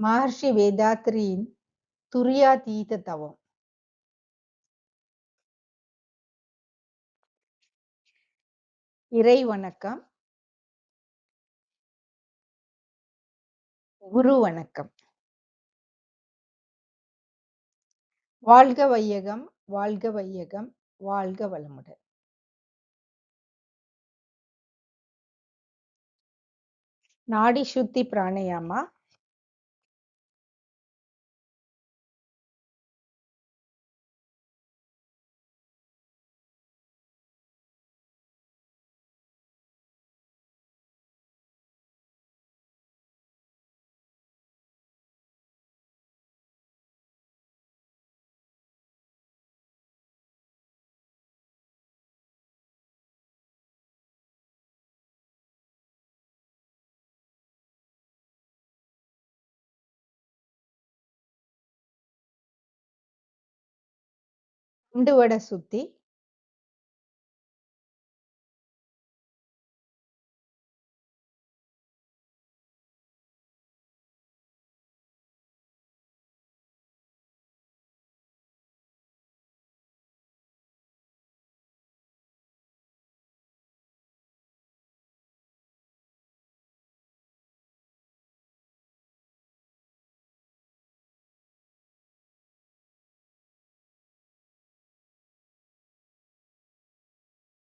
மகர்ஷி வேதாத்ரியின் துரியாதீத தவம் இறை வணக்கம் குரு வணக்கம் வாழ்க வையகம் வாழ்க வையகம் வாழ்க வளமுடன் நாடி சுத்தி பிராணயாமா உண்டு வடை சுத்தி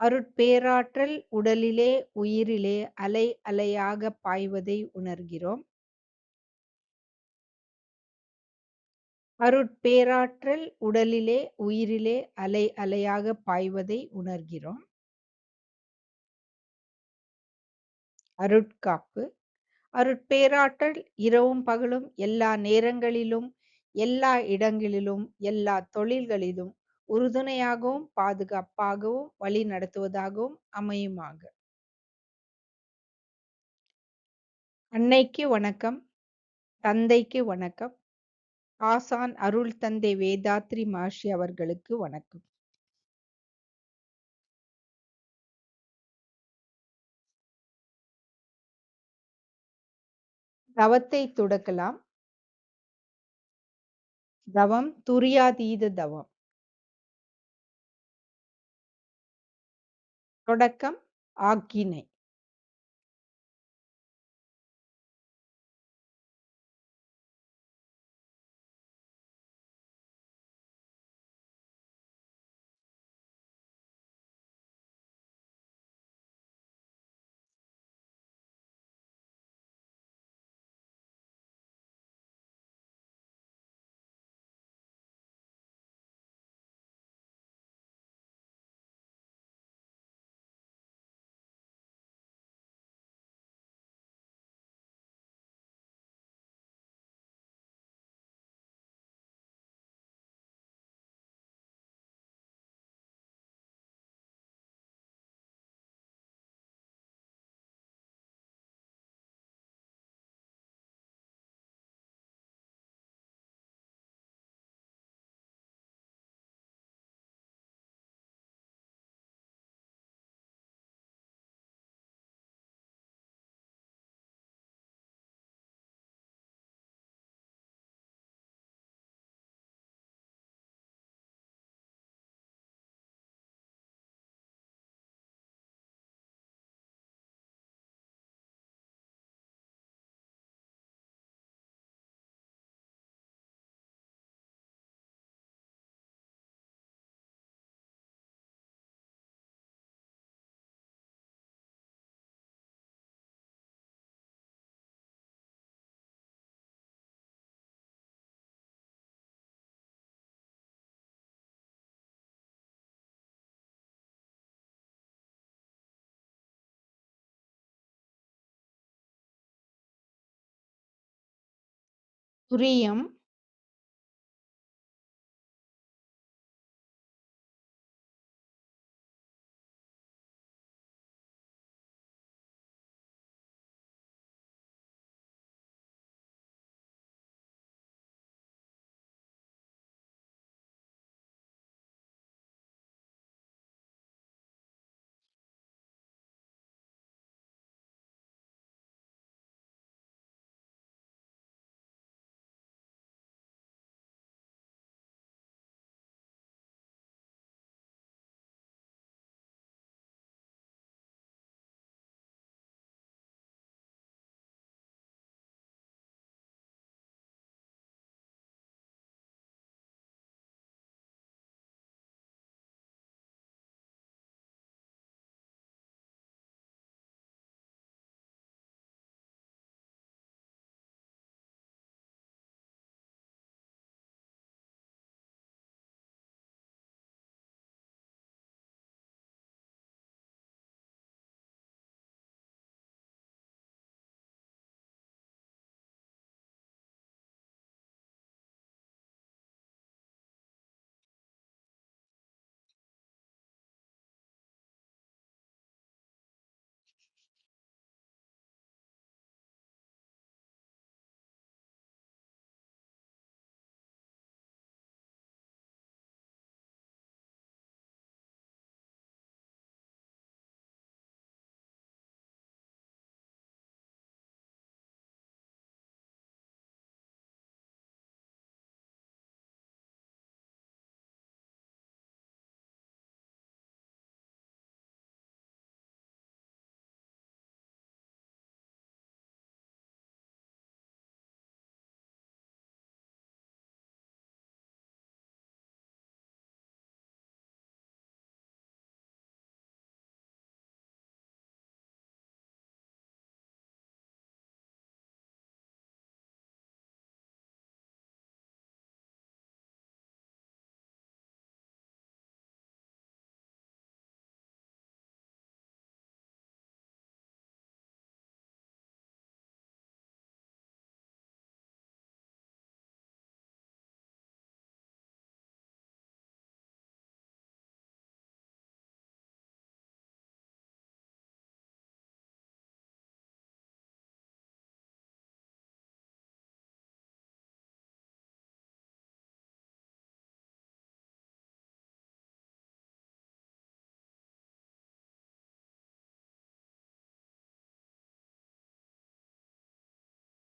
அருட்பேராற்றல் உடலிலே உயிரிலே அலை அலையாக பாய்வதை உணர்கிறோம். அருட்பேராற்றல் உடலிலே உயிரிலே அலை அலையாக பாய்வதை உணர்கிறோம். அருட்காப்பு. அருட்பேராற்றல் இரவும் பகலும் எல்லா நேரங்களிலும் எல்லா இடங்களிலும் எல்லா தொழில்களிலும் உறுதுணையாகவும் பாதுகாப்பாகவும் வழி நடத்துவதாகவும் அமையுமாக. அன்னைக்கு வணக்கம் தந்தைக்கு வணக்கம் ஆசான் அருள் தந்தை வேதாத்ரி மகர்ஷி அவர்களுக்கு வணக்கம். தவத்தை துடக்கலாம். தவம் துரியாதீத தவம். தொடக்கம் ஆக்கினை. துரியம்.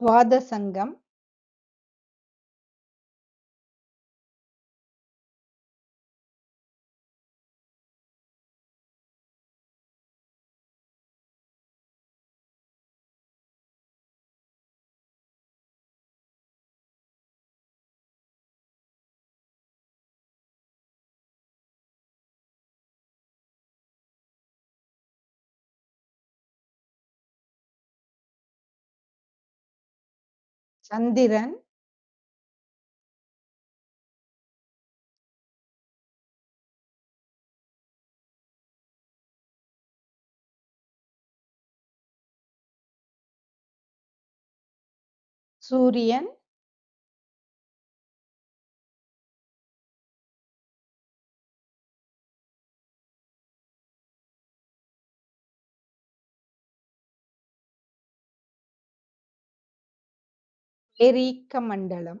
துவாதசங்கம் சந்திரன். சூரியன். பேரீக்க மண்டலம்.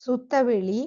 சுத்தவெளி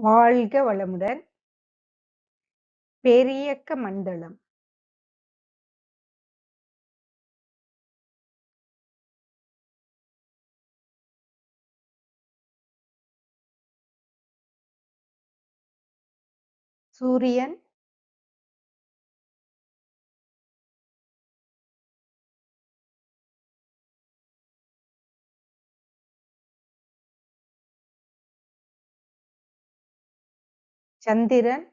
வாழ்க வளமுடன். பேரியக்க மண்டலம். சூரியன். சந்திரன்.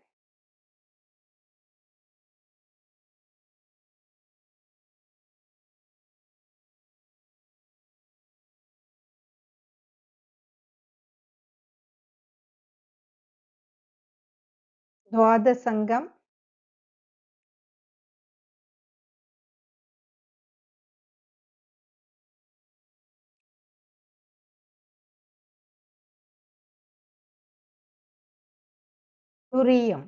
துவாதசங்கம். துரியம்.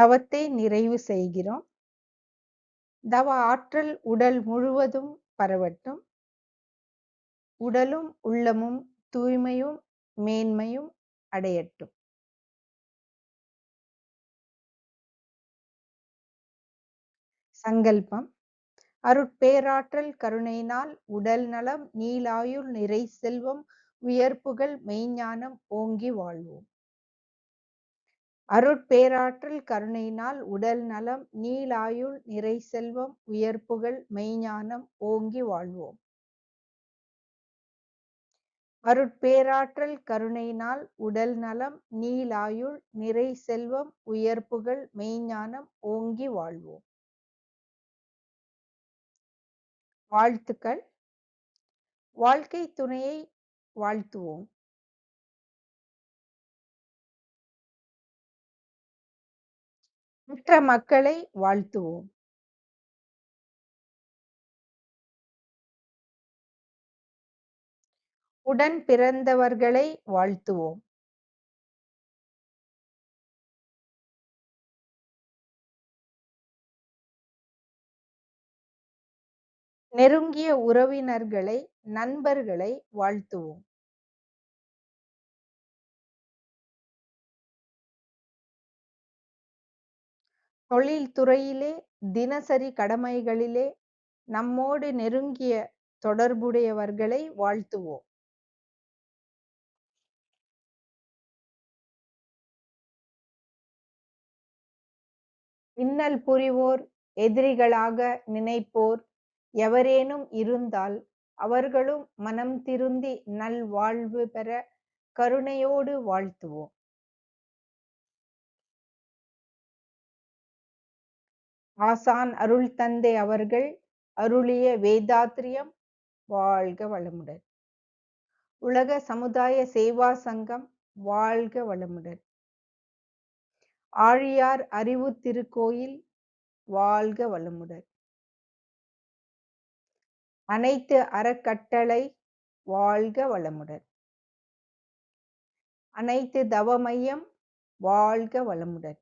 தவத்தை நிறைவு செய்கிறோம். தவ ஆற்றல் உடல் முழுவதும் பரவட்டும். உடலும் உள்ளமும் தூய்மையும் மேன்மையும் அடையட்டும். சங்கல்பம். அருட்பேராற்றல் கருணையினால் உடல் நலம் நீலாயுள் நிறை செல்வம் உயர்ப்புகள் மெய்ஞானம் ஓங்கி வாழ்வோம். அருட்பேராற்றல் கருணையினால் உடல் நலம் நீலாயுள் நிறை செல்வம் உயர்ப்புகள் மெய்ஞானம் ஓங்கி வாழ்வோம். அருட்பேராற்றல் கருணையினால் உடல் நலம் நீலாயுள் நிறை செல்வம் உயர்ப்புகள் மெய்ஞானம் ஓங்கி வாழ்வோம். வாழ்த்துக்கள். வாழ்க்கை துணையை வாழ்த்துவோம். மற்ற மக்களை வாழ்த்துவோம். உடன் பிறந்தவர்களை வாழ்த்துவோம். நெருங்கிய உறவினர்களை நண்பர்களை வாழ்த்துவோம். தொழில் துறையிலே தினசரி கடமைகளிலே நம்மோடு நெருங்கிய தொடர்புடையவர்களை வாழ்த்துவோம். இன்னல் புரிவோர் எதிரிகளாக நினைப்போர் எவரேனும் இருந்தால் அவர்களும் மனம் திருந்தி நல் வாழ்வு பெற கருணையோடு வாழ்த்துவோம். ஆசான் அருள் தந்தை அவர்கள் அருளிய வேதாத்திரியம் வாழ்க வளமுடன். உலக சமுதாய சேவா சங்கம் வாழ்க வளமுடன். ஆழியார் அறிவு திருக்கோயில் வாழ்க வளமுடன். அனைத்து அறக்கட்டளை வாழ்க வளமுடன். அனைத்து தவமையம் வாழ்க வளமுடன்.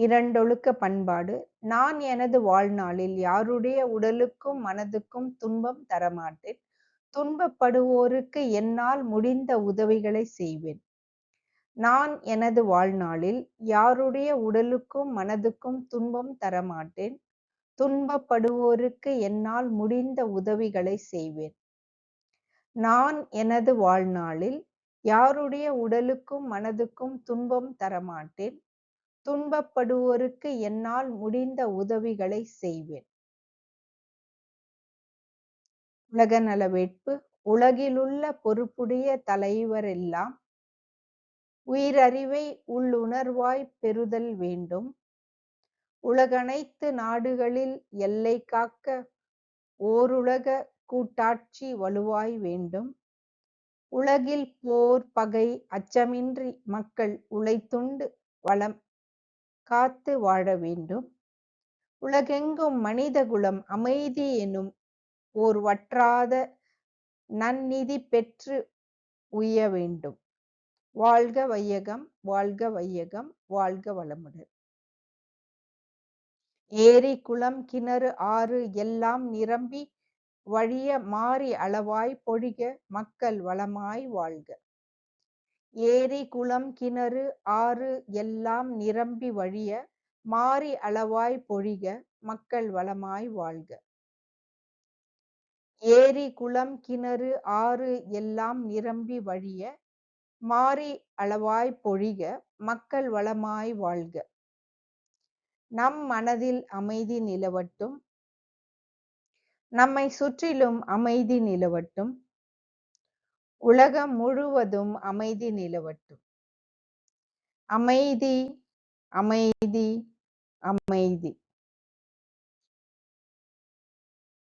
இரண்டொழுக்க பண்பாடு. நான் எனது வாழ்நாளில் யாருடைய உடலுக்கும் மனதுக்கும் துன்பம் தரமாட்டேன். துன்பப்படுவோருக்கு என்னால் முடிந்த உதவிகளை செய்வேன். நான் எனது வாழ்நாளில் யாருடைய உடலுக்கும் மனதுக்கும் துன்பம் தரமாட்டேன். துன்பப்படுவோருக்கு என்னால் முடிந்த உதவிகளை செய்வேன். நான் எனது வாழ்நாளில் யாருடைய உடலுக்கும் மனதுக்கும் துன்பம் தரமாட்டேன். துன்பப்படுவோருக்கு என்னால் முடிந்த உதவிகளை செய்வேன். உலக நலவேட்பு. உலகிலுள்ள பொறுப்புடைய தலைவரெல்லாம் உயிரறிவை உள்ளுணர்வாய் பெறுதல் வேண்டும். உலகனைத்து நாடுகளில் எல்லை காக்க ஓருலக கூட்டாட்சி வலுவாய் வேண்டும். உலகில் போர் பகை அச்சமின்றி மக்கள் உழைத்துண்டு வளம் காத்து வாழ வேண்டும். உலகெங்கும் மனிதகுலம் அமைதி எனும் ஓர் வற்றாத நன்னிதி பெற்று உய்ய வேண்டும். வாழ்க வையகம் வாழ்க வையகம் வாழ்க வளமுடன். ஏரி குளம் கிணறு ஆறு எல்லாம் நிரம்பி வழிய மாறி அளவாய் பொழிக மக்கள் வளமாய் வாழ்க. ஏரி குளம் கிணறு ஆறு எல்லாம் நிரம்பி வழிய மாறி அளவாய் பொழிக மக்கள் வளமாய் வாழ்க. ஏரி குளம் கிணறு ஆறு எல்லாம் நிரம்பி வழிய மாறி அளவாய் பொழிக மக்கள் வளமாய் வாழ்க. நம் மனதில் அமைதி நிலவட்டும். நம்மை சுற்றிலும் அமைதி நிலவட்டும். உலகம் முழுவதும் அமைதி நிலவட்டும். அமைதி அமைதி அமைதி.